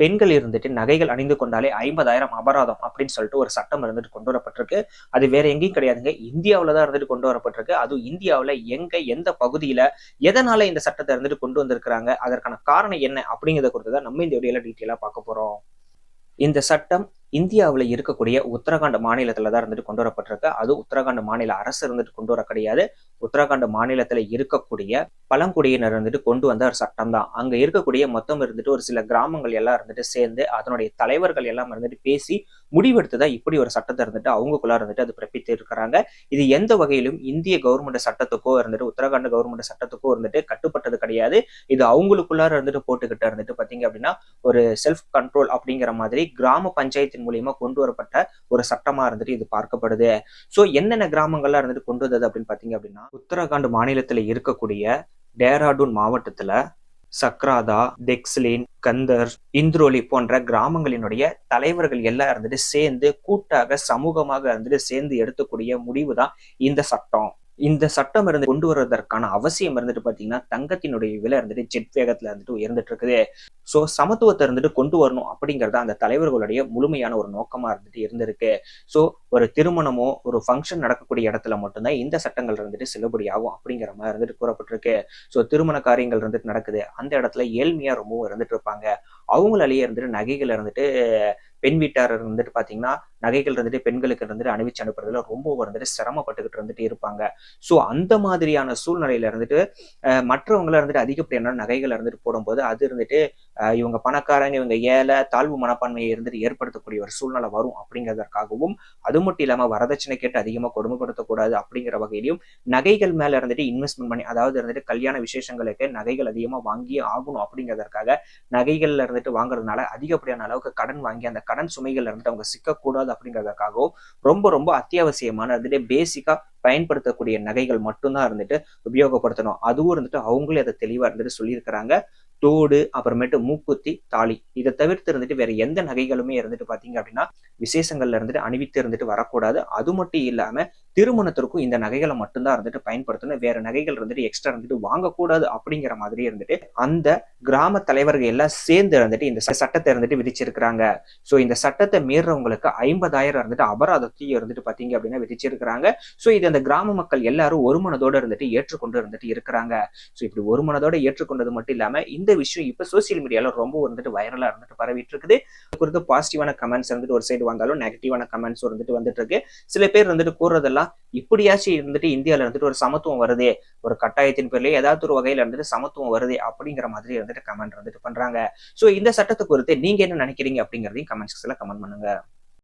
பெண்கள் இருந்துட்டு நகைகள் அணிந்து கொண்டாலே ஐம்பதாயிரம் அபராதம் அப்படின்னு சொல்லிட்டு ஒரு சட்டம் இருந்துட்டு கொண்டு வரப்பட்டிருக்கு. அது வேற எங்கேயும் கிடையாதுங்க. இந்தியாவில தான் இருந்துட்டு கொண்டு வரப்பட்டிருக்கு. அதுவும் இந்தியாவில் எங்க எந்த பகுதியில எதனால இந்த சட்டத்தை இருந்துட்டு கொண்டு வந்திருக்கிறாங்க அதற்கான காரணம் என்ன அப்படிங்கிறத குறித்து தான் நம்ம இந்த வீடியோல டீட்டெயிலா பார்க்க போறோம். இந்த சட்டம் இந்தியாவில் இருக்கக்கூடிய உத்தரகாண்ட் மாநிலத்தில் தான் இருந்துட்டு கொண்டு வரப்பட்டிருக்கு. அது உத்தரகாண்ட் மாநில அரசு இருந்துட்டு கொண்டு வர கிடையாது. உத்தரகாண்ட் மாநிலத்தில் இருக்கக்கூடிய பழங்குடியினர் இருந்துட்டு கொண்டு வந்த ஒரு சட்டம் தான். அங்க இருக்கக்கூடிய மொத்தம் இருந்துட்டு ஒரு சில கிராமங்கள் எல்லாம் இருந்துட்டு சேர்ந்து அதனுடைய தலைவர்கள் எல்லாம் இருந்துட்டு பேசி முடிவெடுத்து தான் இப்படி ஒரு சட்டத்தை இருந்துட்டு அவங்களுக்குள்ள இருந்துட்டு அது பிறப்பித்து இருக்கிறாங்க. இது எந்த வகையிலும் இந்திய கவர்மெண்ட் சட்டத்துக்கோ இருந்துட்டு உத்தரகாண்ட் கவர்மெண்ட் சட்டத்துக்கோ இருந்துட்டு கட்டுப்பட்டது கிடையாது. இது அவங்களுக்குள்ளார இருந்துட்டு போட்டுக்கிட்டு இருந்துட்டு பார்த்தீங்க அப்படின்னா ஒரு செல்ஃப் கண்ட்ரோல் அப்படிங்கிற மாதிரி கிராம பஞ்சாயத்து பஞ்சாயத்தின் மூலியமா கொண்டு வரப்பட்ட ஒரு சட்டமா இருந்துட்டு இது பார்க்கப்படுது. சோ என்னென்ன கிராமங்கள்லாம் இருந்துட்டு கொண்டு வந்தது அப்படின்னு பாத்தீங்க அப்படின்னா உத்தரகாண்ட் மாநிலத்துல இருக்கக்கூடிய டேராடூன் மாவட்டத்துல சக்ராதா டெக்ஸ்லின் கந்தர் இந்திரோலி போன்ற கிராமங்களினுடைய தலைவர்கள் எல்லாம் இருந்துட்டு சேர்ந்து கூட்டாக சமூகமாக இருந்துட்டு சேர்ந்து எடுத்துக்கூடிய முடிவு தான் இந்த சட்டம். இந்த சட்டம் இருந்து கொண்டு வருவதற்கான அவசியம் இருந்துட்டு பாத்தீங்கன்னா தங்கத்தினுடைய விலை இருந்துட்டு ஜெட் வேகத்துல இருந்துட்டு உயர்ந்துட்டு இருக்குது. சோ சமத்துவத்தை இருந்துட்டு கொண்டு வரணும் அப்படிங்கறத அந்த தலைவர்களுடைய முழுமையான ஒரு நோக்கமா இருந்துட்டு இருந்திருக்கு. சோ ஒரு திருமணமோ ஒரு ஃபங்க்ஷன் நடக்கக்கூடிய இடத்துல மட்டும்தான் இந்த சட்டங்கள் இருந்துட்டு செல்லுபடியாகும் அப்படிங்கிற மாதிரி இருந்துட்டு கூறப்பட்டிருக்கு. ஸோ திருமண காரியங்கள் இருந்துட்டு நடக்குது. அந்த இடத்துல ஏழ்மையா ரொம்பவும் இருந்துட்டு இருப்பாங்க. அவங்களாலேயே இருந்துட்டு நகைகள் இருந்துட்டு பெண் வீட்டார் இருந்துட்டு பாத்தீங்கன்னா நகைகள் இருந்துட்டு பெண்களுக்கு இருந்துட்டு அணிவிச்சு அனுப்புறதுல ரொம்ப இருந்துட்டு சிரமப்பட்டுக்கிட்டு இருந்துட்டு இருப்பாங்க. ஸோ அந்த மாதிரியான சூழ்நிலையில இருந்துட்டு மற்றவங்கள இருந்துட்டு அதிகப்படியான நகைகள் இருந்துட்டு போடும்போது அது இருந்துட்டு இவங்க பணக்காரங்க இவங்க ஏழை தாழ்வு மனப்பான்மையை இருந்துட்டு ஏற்படுத்தக்கூடிய ஒரு சூழ்நிலை வரும் அப்படிங்கிறதற்காகவும் அது மட்டும் இல்லாம வரதட்சணை கேட்டு அதிகமா கொடுமைப்படுத்தக்கூடாது அப்படிங்கிற வகையிலையும் நகைகள் மேல இருந்துட்டு இன்வெஸ்ட்மெண்ட் பண்ணி அதாவது இருந்துட்டு கல்யாண விசேஷங்களுக்கு நகைகள் அதிகமா வாங்கியே ஆகணும் அப்படிங்கிறதற்காக நகைகள்ல இருந்துட்டு வாங்குறதுனால அதிகப்படியான அளவுக்கு கடன் வாங்கி அந்த கடன் சுமைகள்ல இருந்துட்டு அவங்க சிக்கக்கூடாது அப்படிங்கிறதுக்காகவும் ரொம்ப ரொம்ப அத்தியாவசியமான இருந்துட்டு பேசிக்கா பயன்படுத்தக்கூடிய நகைகள் மட்டும்தான் இருந்துட்டு உபயோகப்படுத்தணும். அதுவும் இருந்துட்டு அவங்களே அதை தெளிவா இருந்துட்டு சொல்லியிருக்கிறாங்க. தோடு அப்புறமேட்டு மூக்குத்தி தாலி இதை தவிர்த்து இருந்துட்டு வேற எந்த நகைகளுமே இருந்துட்டு பாத்தீங்க அப்படின்னா விசேஷங்கள்ல இருந்துட்டு அணிவித்து இருந்துட்டு வரக்கூடாது. அது மட்டும் இல்லாம திருமணத்திற்கும் இந்த நகைகளை மட்டும்தான் இருந்துட்டு பயன்படுத்தணும். வேற நகைகள் இருந்துட்டு எக்ஸ்ட்ரா இருந்துட்டு வாங்கக்கூடாது அப்படிங்கிற மாதிரி இருந்துட்டு அந்த கிராம தலைவர்கள் எல்லாம் சேர்ந்து இருந்துட்டு இந்த சட்டத்தை இருந்துட்டு விதிச்சிருக்கிறாங்க. சோ இந்த சட்டத்தை மீறவங்களுக்கு ஐம்பதாயிரம் இருந்துட்டு அபராதத்தையும் இருந்துட்டு பாத்தீங்க அப்படின்னா விதிச்சிருக்கிறாங்க. சோ இது அந்த கிராம மக்கள் எல்லாரும் ஒரு மனதோட இருந்துட்டு ஏற்றுக்கொண்டு இருந்துட்டு இருக்கிறாங்க. சோ இப்படி ஒரு மனதோட ஏற்றுக்கொண்டது மட்டும் இல்லாம இந்த விஷயம் இப்ப சோசியல் மீடியால ரொம்ப வந்துட்டு வைரலா இருந்துட்டு பரவிட்டு இருக்குது குறித்து பாசிட்டிவான கமெண்ட்ஸ் இருந்துட்டு ஒரு சைடு வந்தாலும் நெகட்டிவான கமெண்ட்ஸ் இருந்துட்டு வந்துட்டு இருக்கு சில பேர் வந்துட்டு கூறுறதெல்லாம் இப்படியாச்சும் இருந்துட்டு இந்தியால இருந்துட்டு ஒரு சமத்துவம் வருதே ஒரு கட்டாயத்தின் பேர்லயே ஏதாவது ஒரு வகையில இருந்துட்டு சமத்துவம் வருது அப்படிங்கிற மாதிரி இருந்துட்டு கமெண்ட் வந்துட்டு பண்றாங்க. சோ இந்த சட்டத்தை குறித்து நீங்க என்ன நினைக்கிறீங்க அப்படிங்கறதையும் கமெண்ட் செக்ஷன்ல கமெண்ட் பண்ணுங்க.